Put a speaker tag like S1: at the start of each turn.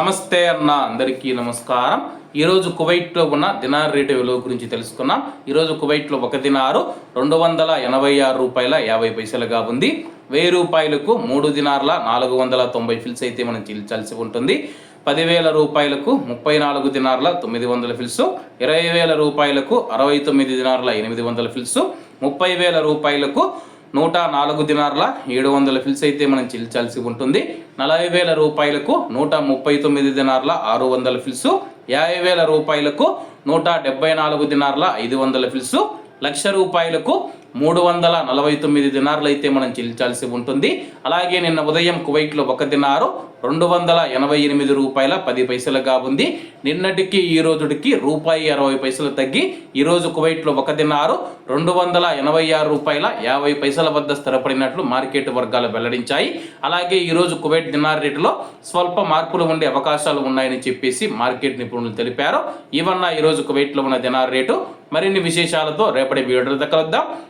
S1: నమస్తే అన్న అందరికీ నమస్కారం. ఈరోజు కువైట్లో ఉన్న దినార్ రేటు విలువ గురించి తెలుసుకున్నాం. ఈరోజు కువైట్లో ఒక దినారు రెండు వందల ఎనభై ఆరు రూపాయల యాభై పైసలుగా ఉంది. వెయ్యి రూపాయలకు మూడు దినార్ల నాలుగు వందల తొంభై ఫిల్స్ అయితే మనం చెల్లించాల్సి ఉంటుంది. పదివేల రూపాయలకు ముప్పై నాలుగు దినార్ల తొమ్మిది వందల ఫిల్స్ ఇరవై వేల రూపాయలకు అరవై తొమ్మిది దినార్ల ఎనిమిది వందల ఫిల్స్ ముప్పై వేల రూపాయలకు నూట నాలుగు దినార్ల ఏడు వందల ఫిల్స్ అయితే మనం చెల్లించాల్సి ఉంటుంది. నలభై వేల రూపాయలకు నూట ముప్పై తొమ్మిది దినార్ల ఆరు వందల ఫిల్స్ యాభై వేల రూపాయలకు నూట డెబ్బై నాలుగు దినార్ల ఐదు వందల ఫిల్స్ లక్ష రూపాయలకు మూడు వందల నలభై తొమ్మిది దినార్లు అయితే మనం చెల్లించాల్సి ఉంటుంది. అలాగే నిన్న ఉదయం కువైట్లో ఒక దినారు రెండు వందల ఎనభై ఎనిమిది రూపాయల పది పైసలుగా ఉంది. నిన్నటికి ఈ రోజుకి రూపాయి అరవై పైసలు తగ్గి ఈరోజు కువైట్లో ఒక దినారు రెండు వందల ఎనభై ఆరు రూపాయల యాభై పైసల వద్ద స్థిరపడినట్లు మార్కెట్ వర్గాలు వెల్లడించాయి. అలాగే ఈరోజు కువైట్ దినార్ రేటులో స్వల్ప మార్పులు ఉండే అవకాశాలు ఉన్నాయని చెప్పేసి మార్కెట్ నిపుణులు తెలిపారు. ఇవన్న ఈరోజు కువైట్లో ఉన్న దినార్ రేటు. మరిన్ని విశేషాలతో రేపటి వీడియో కలుద్దాం.